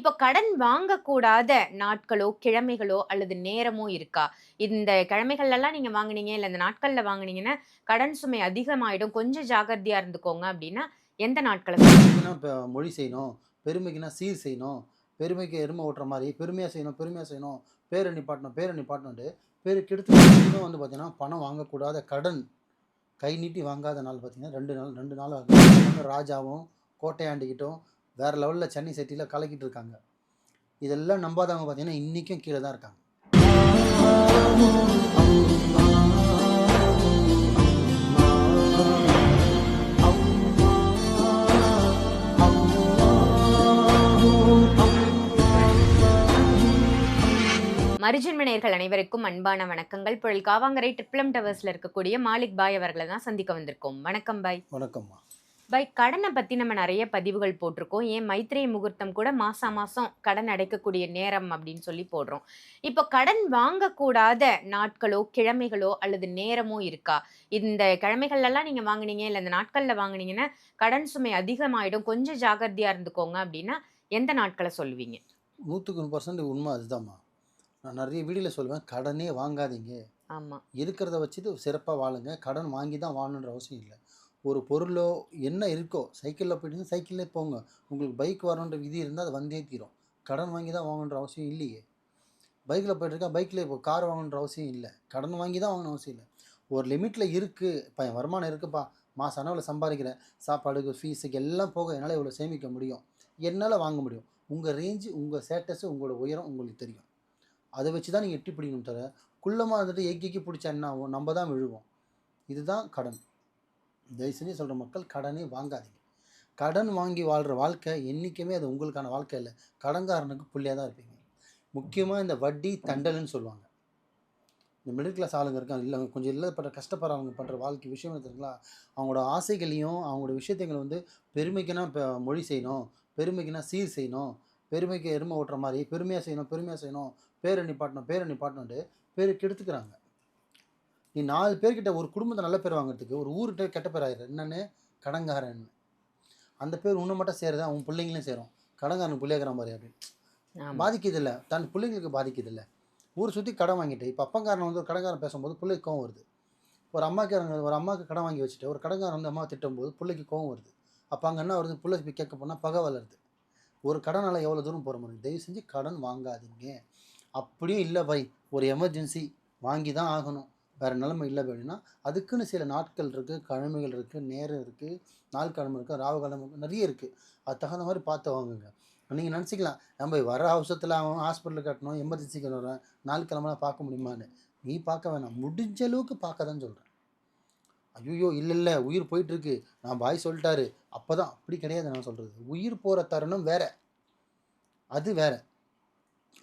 இப்போ கடன் வாங்கக்கூடாத நாட்களோ கிழமைகளோ அல்லது நேரமோ இருக்கா? இந்த கிழமைகள்லாம் நீங்க வாங்குனீங்க இல்ல இந்த நாட்கள்ல வாங்குனீங்கன்னா கடன் சுமை அதிகமாயிடும். கொஞ்சம் ஜாகிரதையா இருந்துக்கோங்க அப்படின்னா எந்த நாட்களை இப்போ மொழி செய்யணும். பெருமைக்குன்னா சீர் செய்யணும். பெருமைக்கு எருமை ஓட்டுற மாதிரி பெருமையாக செய்யணும் பெருமையாக செய்யணும். பேரை நிப்பாட்டணும் பேரை நிப்பாட்டணுன்ட்டு பேர் கெடுத்து வந்து பார்த்தீங்கன்னா பணம் வாங்கக்கூடாத கடன் கை நீட்டி வாங்காத நாள் பார்த்தீங்கன்னா ரெண்டு நாள் ரெண்டு நாள் ராஜாவும் கோட்டையாண்டிக்கிட்டும் வேறு லெவலில் சென்னை சிட்டியில் கலக்கிட்டு இருக்காங்க. இதெல்லாம் நம்பாதவங்க பார்த்தீங்கன்னா இன்றைக்கும் கீழே தான் இருக்காங்க. மருஜன்ம நேயர்கள் அனைவருக்கும் அன்பான வணக்கங்கள். புழல் காவாங்கரை ட்ரிப்ளம் டவர்ஸ்ல இருக்கக்கூடிய மாலிக் பாய் அவர்களை தான் சந்திக்க வந்திருக்கோம். வணக்கம் பாய். வணக்கம்மா. பாய் கடனை பத்தி நம்ம நிறைய பதிவுகள் போட்டிருக்கோம். ஏன் மைத்ரேய முகூர்த்தம் கூட மாசா மாசம் கடன் அடைக்கக்கூடிய நேரம் அப்படின்னு சொல்லி போடுறோம். இப்போ கடன் வாங்கக்கூடாத நாட்களோ கிழமைகளோ அல்லது நேரமோ இருக்கா? இந்த கிழமைகள்லாம் நீங்க வாங்குனீங்க இல்ல இந்த நாட்கள்ல வாங்குனீங்கன்னா கடன் சுமை அதிகமாயிடும். கொஞ்சம் ஜாகிரதையா இருந்துக்கோங்க அப்படின்னா எந்த நாட்களை சொல்லுவீங்க? நூற்றுக்கு நூறு பர்சன்ட் உண்மை அதுதாம்மா. நான் நிறைய வீடியோவில் சொல்லுவேன் கடனே வாங்காதீங்க. ஆமா. இருக்கிறத வச்சுட்டு சிறப்பாக வாழுங்க. கடன் வாங்கி தான் வாழணுன்ற அவசியம் இல்லை. ஒரு பொருளோ என்ன இருக்கோ சைக்கிளில் போயிட்டு சைக்கிளே போங்க. உங்களுக்கு பைக் வரணுன்ற விதி இருந்தால் அது வந்தே தீரும். கடன் வாங்கி தான் வாங்கணுன்ற அவசியம் இல்லையே. பைக்கில் போயிட்டுருக்கா பைக்கில் இப்போ கார் வாங்கணுன்ற அவசியம் இல்லை. கடன் வாங்கி தான் வாங்கணும் அவசியம் இல்லை. ஒரு லிமிட்டில் இருக்குது இப்போ என் வருமானம் இருக்குப்பா. மாதம் அளவில் சம்பாதிக்கிறேன். சாப்பாடுக்கு ஃபீஸுக்கு எல்லாம் போக என்னால் இவ்வளோ சேமிக்க முடியும். என்னால் வாங்க முடியும். உங்கள் ரேஞ்சு உங்கள் ஸ்டேட்டஸு உங்களோட உயரம் உங்களுக்கு தெரியும். அதை வச்சு தான் நீங்கள் எட்டி பிடிக்கணும் தவிர குள்ளமாக இருந்துட்டு எக்கி எக்கி பிடிச்சா என்ன ஆகும்? நம்ம தான் விழுவோம். இதுதான் கடன். தயவு செஞ்சு சொல்கிற மக்கள் கடனே வாங்காதீங்க. கடன் வாங்கி வாழ்கிற வாழ்க்கை என்றைக்குமே அது உங்களுக்கான வாழ்க்கை இல்லை கடன்காரனுக்கு புள்ளியாக தான் இருப்பீங்க. முக்கியமாக இந்த வட்டி தண்டல்னு சொல்லுவாங்க. இந்த மிடில் கிளாஸ் ஆளுங்க இருக்காங்க. இல்லை கொஞ்சம் இல்லப்பட்ட கஷ்டப்படுறவங்க பண்ணுற வாழ்க்கை விஷயம் என்ன அவங்களோட ஆசைகளையும் அவங்களோட விஷயத்தைங்களை வந்து பெருமைக்குன்னா இப்போ மொழி செய்யணும். பெருமைக்குன்னா சீர் செய்யணும். பெருமைக்கு எருமை ஓட்டுற மாதிரி பெருமையாக செய்யணும் பெருமையாக செய்யணும். பேரணி பாட்டணும் பேரணி பாட்டணுன்ட்டு பேர் கெடுத்துக்கிறாங்க. நீ நாலு பேர்கிட்ட ஒரு குடும்பத்தை நல்ல பேர் வாங்குறதுக்கு ஒரு ஊர்கிட்ட கெட்ட பேர் ஆயிடுற. என்னன்னு? கடங்காரன் அந்த பேர் உன்னை மட்டும் சேருதா? உன் பிள்ளைங்களும் சேரும். கடங்காரன் பிள்ளையாக்கிற மாதிரி அப்படின்னு. பாதிக்குதில்ல. தன் பிள்ளைங்களுக்கு பாதிக்குதில்ல. ஊர் சுற்றி கடன் வாங்கிட்டு இப்போ அப்பங்காரன் வந்து ஒரு கடங்காரன் பேசும்போது பிள்ளைக்கு கோவம் வருது. ஒரு அம்மாக்காரங்க ஒரு அம்மாவுக்கு கடன் வாங்கி வச்சுட்டு ஒரு கடங்காரன் வந்து அம்மா திட்டும்போது பிள்ளைக்கு கோவம் வருது. அப்போ அங்கே என்ன வருது? பிள்ளை போய் கேட்க போனால் பகை வளருது. ஒரு கடனால் எவ்வளோ தூரம் போகிற மாதிரி? தயவு செஞ்சு கடன் வாங்காதீங்க. அப்படியும் இல்லை பை ஒரு எமர்ஜென்சி வாங்கி தான் ஆகணும். வேறு நிலைமை இல்லை அப்படின்னா அதுக்குன்னு சில நாட்கள் இருக்குது கிழமைகள் இருக்குது நேரம் இருக்குது நாள் கிழமை இருக்குது ராவு கிழமை இருக்குது நிறைய இருக்குது அது தகுந்த மாதிரி பார்த்து வாங்குங்க. நீங்கள் நினச்சிக்கலாம் நம்ம வர அவசரத்தில் அவன் ஹாஸ்பிட்டல் கட்டணும் எமர்ஜென்சிக்கு வரேன் நாள் கிழமெலாம் பார்க்க முடியுமான்னு. நீ பார்க்க வேணாம். முடிஞ்ச அளவுக்கு பார்க்க தான் சொல்கிறேன் ஐயோ இல்லை இல்லை உயிர் போயிட்டுருக்கு. நான் பாய் சொல்லிட்டாரு. அப்போ தான் அப்படி கிடையாது நான் சொல்கிறது உயிர் போகிற தருணம் வேறு. அது வேற.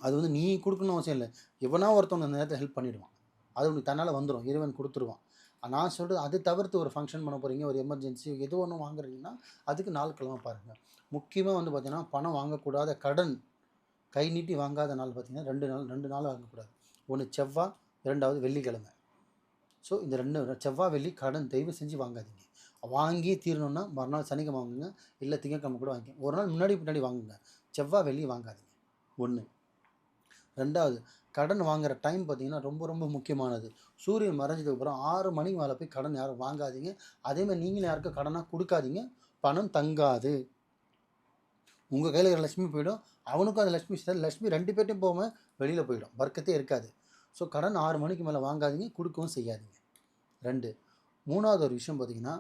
அது வந்து நீ கொடுக்கணும் அவசியம் இல்லை. எவனா ஒருத்தவங்க அந்த நேரத்தில் ஹெல்ப் பண்ணிடுவான். அது உனக்கு தன்னால் வந்துடும் இறைவன் கொடுத்துருவான். நான் சொல்கிறது அது தவிர்த்து ஒரு ஃபங்க்ஷன் பண்ண போகிறீங்க ஒரு எமர்ஜென்சி எது ஒன்று வாங்குறீங்கன்னா அதுக்கு நாள் கிழமை பாருங்கள் முக்கியமாக வந்து பார்த்திங்கன்னா பணம் வாங்கக்கூடாத கடன் கை நீட்டி வாங்காத நாள் பார்த்தீங்கன்னா ரெண்டு நாள் ரெண்டு நாள் வாங்கக்கூடாது. ஒன்று செவ்வாய் இரண்டாவது வெள்ளிக்கிழமை. ஸோ இந்த ரெண்டு செவ்வாய் வெள்ளி கடன் தயவு செஞ்சு வாங்காதீங்க. வாங்கி தீரணும்னா மறுநாள் சனிக்கிழமை வாங்குங்க இல்லை திங்கக்கிழமை கூட வாங்கிங்க ஒரு நாள் முன்னாடி பின்னாடி வாங்குங்க. செவ்வாய் வெள்ளி வாங்காதீங்க. ஒன்று ரெண்டாவது கடன் வாங்குற டைம் பார்த்தீங்கன்னா ரொம்ப ரொம்ப முக்கியமானது. சூரியன் மறைஞ்சதுக்கு அப்புறம் ஆறு மணிக்கு மேலே போய் கடன் யாரும் வாங்காதீங்க. அதேமாதிரி நீங்களும் யாருக்கும் கடனாக கொடுக்காதீங்க. பணம் தங்காது. உங்கள் கையில் இருக்கிற லட்சுமி போயிடும். அவனுக்கும் அந்த லட்சுமி சார் லட்சுமி ரெண்டு பேர்ட்டையும் போகாமல் வெளியில் போயிடும். வர்க்கத்தே இருக்காது. ஸோ கடன் ஆறு மணிக்கு மேலே வாங்காதீங்க கொடுக்கவும் செய்யாதீங்க. ரெண்டு மூணாவது ஒரு விஷயம் பார்த்தீங்கன்னா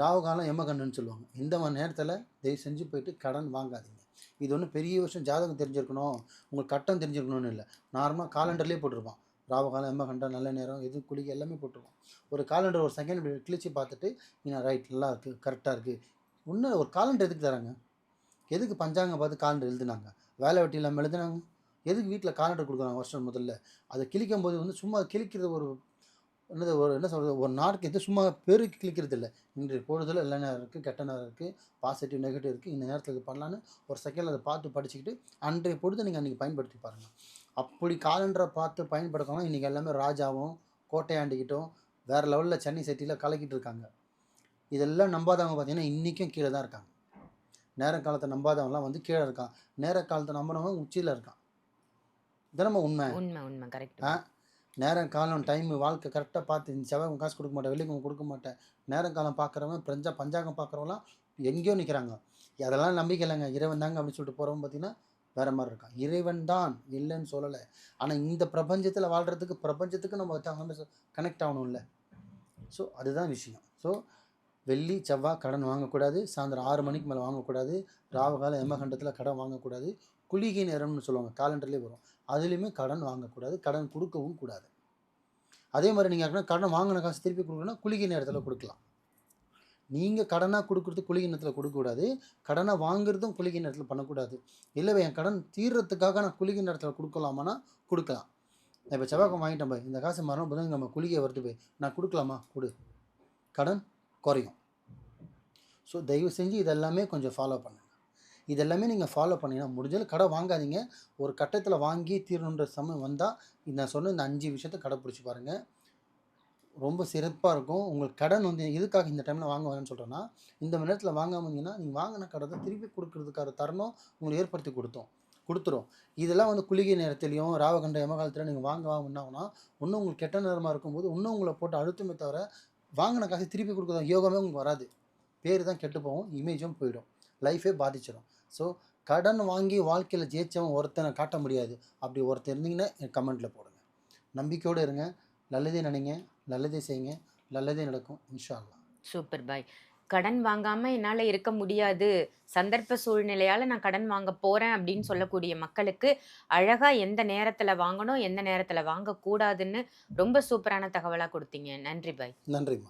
ராவு காலம் சொல்லுவாங்க. இந்த மாதிரி நேரத்தில் தயவு செஞ்சு போயிட்டு கடன் வாங்காதீங்க. இது ஒன்றும் பெரிய விஷயம் ஜாதகம் தெரிஞ்சிருக்கணும் உங்களுக்கு கட்டம் தெரிஞ்சிருக்கணும்னு இல்லை. நார்மலாக காலண்டர்லேயே போட்டிருப்பான். ராவகாலம் காலம் எமகண்டம் நல்ல நேரம் எது குளிக்க எல்லாமே போட்டிருப்பான் ஒரு காலண்டர் ஒரு செகண்ட் இப்படி கிழிச்சு பார்த்துட்டு நான் ரைட் நல்லா இருக்குது கரெக்டாக இருக்குது இன்னும் ஒரு காலண்டர் எதுக்கு தராங்க? எதுக்கு பஞ்சாங்கம் பார்த்து காலண்டர் எழுதுனாங்க? வேலை வெட்டி இல்லாமல் எழுதுனாங்க? எதுக்கு வீட்டில் காலண்டர் கொடுக்குறாங்க வருஷம் முதல்ல? அதை கிழிக்கும் போது வந்து சும்மா கிழிக்கிறது ஒரு என்னது ஒரு என்ன சொல்கிறது ஒரு நாட்டுக்கு எது சும்மா பெருக்கு கிழிக்கிறது இல்லை. இன்றைய பொழுதில் நல்ல நேரம் இருக்குது கெட்ட நேரம் இருக்குது பாசிட்டிவ் நெகட்டிவ் இருக்குது இந்த நேரத்தில் இது பண்ணலான்னு ஒரு செகண்டில் அதை பார்த்து படிச்சுக்கிட்டு அன்றைய பொழுது நீங்கள் அன்றைக்கி பயன்படுத்தி பாருங்கள் அப்படி காலண்டரை பார்த்து பயன்படுத்தணும் இன்றைக்கி எல்லாமே ராஜாவும் கோட்டையாண்டிக்கிட்டும் வேறு லெவலில் சென்னை சிட்டியில் கலக்கிட்டு இருக்காங்க. இதெல்லாம் நம்பாதவங்க பார்த்தீங்கன்னா இன்றைக்கும் கீழே தான் இருக்காங்க. நேர காலத்தை நம்பாதவன்லாம் வந்து கீழே இருக்கான். நேர காலத்தை நம்பினவன் உச்சியில் இருக்கான். தினமும் உண்மை. உண்மை உண்மை. கரெக்ட் ஆ? நேரம் காலம் டைம் வாழ்க்கை கரெக்டாக பார்த்து இந்த செவ்வாய் காசு கொடுக்க மாட்டேன் வெள்ளிக்கும் கொடுக்க மாட்டேன். நேரம் காலம் பார்க்குறவன் பிரஞ்சா பஞ்சாங்கம் பார்க்குறவங்களாம் எங்கேயோ நிற்கிறாங்க அதெல்லாம் நம்பிக்கை இல்லைங்க. இறைவன் தாங்க அப்படின்னு சொல்லிட்டு போகிறவங்க பார்த்தீங்கன்னா வேற மாதிரி இருக்கான் இறைவன் தான் இல்லைன்னு சொல்லலை. ஆனால் இந்த பிரபஞ்சத்தில் வாழ்கிறதுக்கு பிரபஞ்சத்துக்கு நம்ம கனெக்ட் ஆகணும்ல. ஸோ அதுதான் விஷயம். ஸோ வெள்ளி செவ்வாய் கடன் வாங்கக்கூடாது. சாயந்தரம் ஆறு மணிக்கு மேலே வாங்கக்கூடாது. ராவகால எமகண்டத்தில் கடன் வாங்கக்கூடாது. குளிகை நேரம்னு சொல்லுவாங்க. காலண்டர்லேயே வரும். அதுலேயுமே கடன் வாங்கக்கூடாது கடன் கொடுக்கவும் கூடாது. அதே மாதிரி நீங்கள் யாருக்குன்னா கடன் வாங்கின காசு திருப்பி கொடுக்கணும்னா குளிகை நேரத்தில் கொடுக்கலாம். நீங்கள் கடனாக கொடுக்குறது குளிகை நேரத்தில் கொடுக்கக்கூடாது கடனை வாங்குறதும் குளிகை நேரத்தில் பண்ணக்கூடாது. இல்லை என் கடன் தீர்றதுக்காக நான் குளிகை நேரத்தில் கொடுக்கலாமான்னா கொடுக்கலாம். நான் இப்போ செவ்வாய்க்கம் வாங்கிட்டேன் போய் இந்த காசு மரணம் புதன் நம்ம குளிகை வருது போய் நான் கொடுக்கலாமா? கொடு. கடன் குறையும். ஸோ தயவு செஞ்சு இதெல்லாமே கொஞ்சம் ஃபாலோ பண்ணு. இதெல்லாமே நீங்கள் ஃபாலோ பண்ணிங்கன்னா முடிஞ்சது கடை வாங்காதீங்க. ஒரு கட்டத்தில் வாங்கி தீரணுன்ற சமயம் வந்தால் நான் சொன்ன இந்த அஞ்சு விஷயத்தை கடைப்பிடிச்சி பாருங்கள் ரொம்ப சிறப்பாக இருக்கும். உங்களுக்கு கடன் வந்து எதுக்காக இந்த டைமில் வாங்க வரேன்னு சொல்கிறேன்னா இந்த மணி நேரத்தில் வாங்காம இருந்தீங்கன்னா நீங்கள் வாங்கின கடத்தை திருப்பி கொடுக்கறதுக்கான தருணம் உங்களுக்கு ஏற்படுத்தி கொடுத்தோம். கொடுத்துரும். இதெல்லாம் வந்து குளிகை நேரத்துலையும் ராவகண்ட யமகாலத்தில் நீங்கள் வாங்க வாங்க என்னாகும்னா இன்னும் உங்களுக்கு கெட்ட நேரமாக இருக்கும்போது இன்னும் உங்களை போட்டு அழுத்தமே தவிர வாங்கின காசு திருப்பி கொடுக்குற யோகமே உங்களுக்கு வராது. பேர் தான் கெட்டு போகும் இமேஜும் போயிடும். லைஃபே பாதிச்சிடும் ஸோ கடன் வாங்கி வாழ்க்கையில் ஜெயிச்சவன் ஒருத்தனை காட்ட முடியாது. அப்படி ஒருத்தர் இருந்தீங்கன்னா கமெண்ட்டில் போடுங்க. நம்பிக்கையோடு இருங்க. நல்லதே நினைங்க. நல்லதே செய்யுங்க. நல்லதே நடக்கும். இன்ஷா அல்லாஹ் சூப்பர் பாய் கடன் வாங்காம என்னால இருக்க முடியாது. சந்தர்ப்ப சூழ்நிலையால நான் கடன் வாங்க போறேன் அப்படின்னு சொல்லக்கூடிய மக்களுக்கு அழகா எந்த நேரத்துல வாங்கணும் எந்த நேரத்துல வாங்க கூடாதுன்னு ரொம்ப சூப்பரான தகவலா கொடுத்தீங்க. நன்றி பாய் நன்றிம்மா.